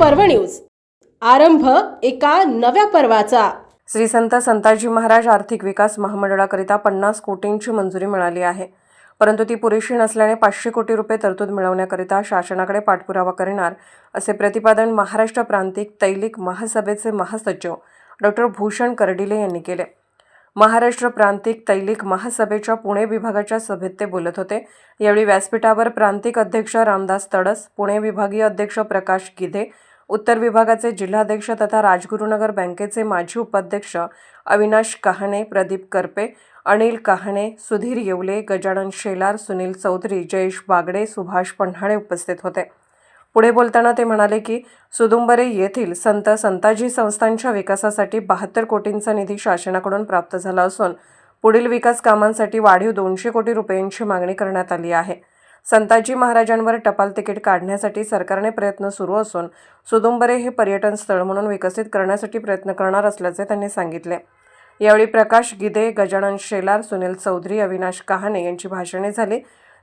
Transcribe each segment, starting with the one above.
पर्व न्यूज. आरंभ एका नव्या पर्वाचा. श्री संत संताजी महाराज आर्थिक विकास महामंडळाकरिता पन्नास कोटींची मंजुरी मिळाली आहे. परंतु ती पुरेशी नसल्याने पाचशे कोटी रुपये तरतूद मिळवण्याकरिता शासनाकडे पाठपुरावा करणार असे प्रतिपादन महाराष्ट्र प्रांतिक तैलिक महासभेचे महासचिव डॉक्टर भूषण कर्डिले यांनी केले. महाराष्ट्र प्रांतिक तैलिक महासभेच्या पुणे विभागाच्या सभेत ते बोलत होते. यावेळी व्यासपीठावर प्रांतिक अध्यक्ष रामदास तडस पुणे विभागीय अध्यक्ष प्रकाश गिधे उत्तर विभागाचे जिल्हाध्यक्ष तथा राजगुरुनगर बँकेचे माजी उपाध्यक्ष अविनाश कहाणे प्रदीप करपे अनिल कहाणे सुधीर येवले गजानन शेलार सुनील चौधरी जयेश बागडे सुभाष पन्हाळे उपस्थित होते. पुढे बोलताना ते म्हणाले की सुदुंबरे येथील संत संताजी संस्थांच्या विकासासाठी बहात्तर कोटींचा निधी शासनाकडून प्राप्त झाला असून पुढील विकास कामांसाठी वाढीव दोनशे कोटी रुपयांची मागणी करण्यात आली आहे. संताजी महाराजांवर टपाल तिकीट काढण्यासाठी सरकारने प्रयत्न सुरू असून सुदुंबरे हे पर्यटन स्थळ म्हणून विकसित करण्यासाठी प्रयत्न करणार असल्याचे त्यांनी सांगितले. यावेळी प्रकाश गिदे गजानन शेलार सुनील चौधरी अविनाश कहाणे यांची भाषणे झाली.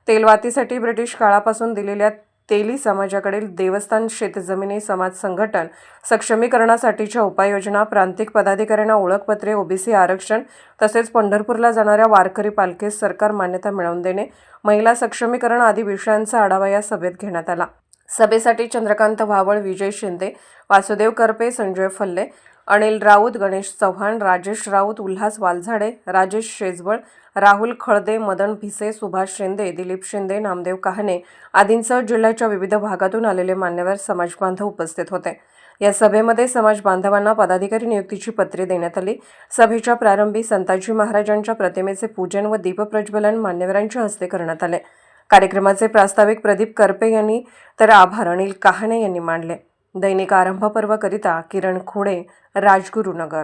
तेलवातीसाठी ब्रिटिश काळापासून दिलेल्या तेली समाजाकडील देवस्थान शेतजमिनी समाज संघटन सक्षमीकरणासाठीच्या उपाययोजना प्रांतिक पदाधिकाऱ्यांना ओळखपत्रे ओबीसी आरक्षण तसेच पंढरपूरला जाणाऱ्या वारकरी पालखीस सरकार मान्यता मिळवून देणे महिला सक्षमीकरण आदी विषयांचा आढावा या सभेत घेण्यात आला. सभेसाठी चंद्रकांत भावळ विजय शिंदे वासुदेव करपे संजय फल्ले अनिल राऊत गणेश चव्हाण राजेश राऊत उल्हास वालझाडे राजेश शेजवळ राहुल खळदे मदन भिसे सुभाष शिंदे दिलीप शिंदे नामदेव कहाणे आदींसह जिल्ह्याच्या विविध भागातून आलेले मान्यवर समाजबांधव उपस्थित होते. या सभेमध्ये समाज बांधवांना पदाधिकारी नियुक्तीची पत्रे देण्यात आली. सभेच्या प्रारंभी संताजी महाराजांच्या प्रतिमेचे पूजन व दीपप्रज्वलन मान्यवरांच्या हस्ते करण्यात आले. कार्यक्रमाचे प्रास्ताविक प्रदीप करपे यांनी तर आभार. अनिल कहाणे यांनी मांडले. दैनिक आरंभ पर्वकरिता किरण खोडे राजगुरुनगर.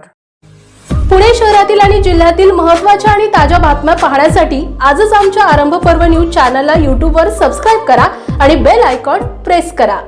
पुणे शहरातील आणि जिल्ह्यातील महत्त्वाच्या आणि ताज्या बातम्या पाहण्यासाठी आजच आमच्या आरंभ पर्व न्यूज चॅनलला यूट्यूबवर सबस्क्राईब करा आणि बेल आयकॉन प्रेस करा.